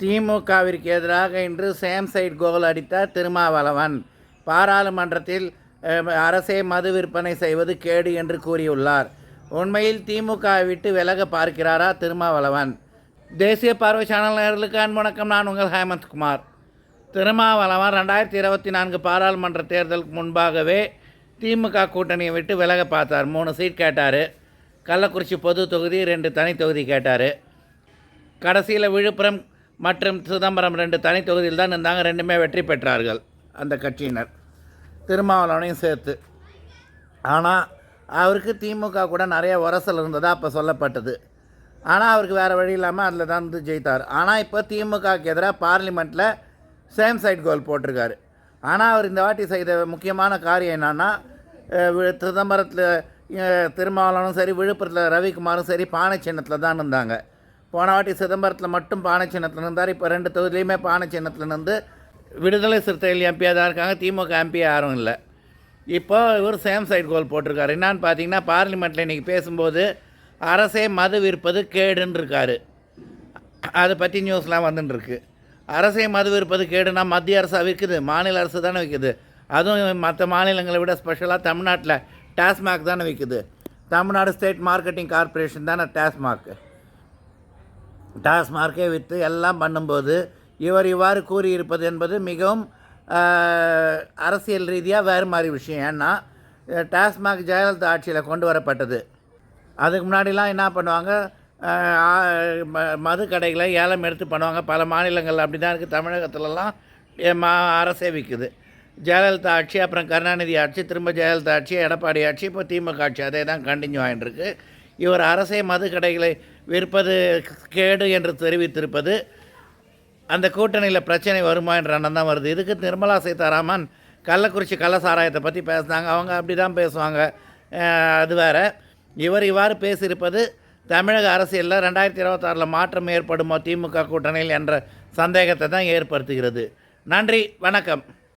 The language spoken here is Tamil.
திமுகவிற்கு எதிராக இன்று சேம் சைட் கோல் அடித்தார் திருமாவளவன். பாராளுமன்றத்தில் அரசே மது விற்பனை செய்வது கேடு என்று கூறியுள்ளார். உண்மையில் திமுகவை விட்டு விலக பார்க்கிறாரா திருமாவளவன்? தேசிய பார்வை சேனல் நேர்களுக்கு அன்பு வணக்கம். நான் உங்கள் ஹேமந்த்குமார் திருமாவளவன் ரெண்டாயிரத்தி இருபத்தி நான்கு பாராளுமன்ற தேர்தலுக்கு முன்பாகவே திமுக கூட்டணியை விட்டு விலக பார்த்தார். மூணு சீட் கேட்டார். கள்ளக்குறிச்சி பொது தொகுதி ரெண்டு தனி தொகுதி கேட்டார். கடைசியில் விழுப்புரம் மற்றும் சிதம்பரம் ரெண்டு தனி தொகுதியில் தான் இருந்தாங்க. ரெண்டுமே வெற்றி பெற்றார்கள் அந்த கட்சியினர். திருமாவளவனையும் சேர்த்து. ஆனால் அவருக்கு திமுக கூட நிறைய உரசல் இருந்ததாக அப்போ சொல்லப்பட்டது. ஆனால் அவருக்கு வேறு வழி இல்லாமல் அதில் தான் வந்து ஜெயித்தார். ஆனால் இப்போ திமுகவுக்கு எதிராக பார்லிமெண்ட்டில் சேம் சைட் கோல் போட்டிருக்காரு. ஆனால் அவர் இந்த வாட்டி செய்த முக்கியமான காரியம் என்னென்னா சிதம்பரத்தில் திருமாவளவனும் சரி விழுப்புரத்தில் ரவிக்குமாரும் சரி பானை சின்னத்தில் தான் இருந்தாங்க. போன வாட்டி சிதம்பரத்தில் மட்டும் பானை சின்னத்தில் இருந்தார் இப்போ ரெண்டு தொகுதியிலையுமே பானை சின்னத்தில் இருந்து விடுதலை சிறுத்தைகள் எம்பியாக தான் இருக்காங்க திமுக எம்பி யாரும் இல்லை. இப்போ இவர் சேம் சைடு கோல் போட்டிருக்காரு. என்னான்னு பார்த்தீங்கன்னா பார்லிமெண்ட்டில் இன்றைக்கி பேசும்போது அரசே மது விற்பது கேடுன்னு இருக்காரு அதை பற்றி நியூஸ்லாம் வந்துட்டுருக்கு அரசே மது விற்பது கேடுனா மத்திய அரசாக விற்குது மாநில அரசு தானே விற்குது அதுவும் மற்ற மாநிலங்களை விட ஸ்பெஷலாக தமிழ்நாட்டில் டாஸ்மாக் தானே விற்குது தமிழ்நாடு ஸ்டேட் மார்க்கெட்டிங் கார்ப்பரேஷன் தானே டாஸ்மாக். டாஸ்மார்க்கே விற்று எல்லாம் பண்ணும்போது இவர் இவ்வாறு கூறியிருப்பது என்பது மிகவும் அரசியல் ரீதியாக வேறு மாதிரி விஷயம். ஏன்னா டாஸ்மாக் ஜெயலலிதா ஆட்சியில் கொண்டு வரப்பட்டது. அதுக்கு முன்னாடிலாம் என்ன பண்ணுவாங்க? மது கடைகளை ஏலம் எடுத்து பண்ணுவாங்க. பல மாநிலங்கள் அப்படி தான் இருக்குது தமிழகத்துலலாம் மா அரசே விற்குது ஜெயலலிதா ஆட்சி அப்புறம் கருணாநிதி ஆட்சி திரும்ப ஜெயலலிதா ஆட்சி எடப்பாடி ஆட்சி இப்போ திமுக ஆட்சி அதே தான் கண்டினியூ ஆகிட்டுருக்கு இவர் அரசே மது கடைகளை விற்பது கேடு என்று தெரிவித்திருப்பது அந்த கூட்டணியில் பிரச்சனை வருமா என்ற எண்ணம் தான் வருது. இதுக்கு நிர்மலா சீதாராமன் கள்ளக்குறிச்சி கள்ள சாராயத்தை பற்றி பேசுனாங்க. அவங்க அப்படி தான் பேசுவாங்க அது வேற. இவர் இவ்வாறு பேசியிருப்பது தமிழக அரசியலில் ரெண்டாயிரத்தி இருபத்தாறில் மாற்றம் ஏற்படுமோ திமுக கூட்டணியில் என்ற சந்தேகத்தை தான் ஏற்படுத்துகிறது. நன்றி. வணக்கம்.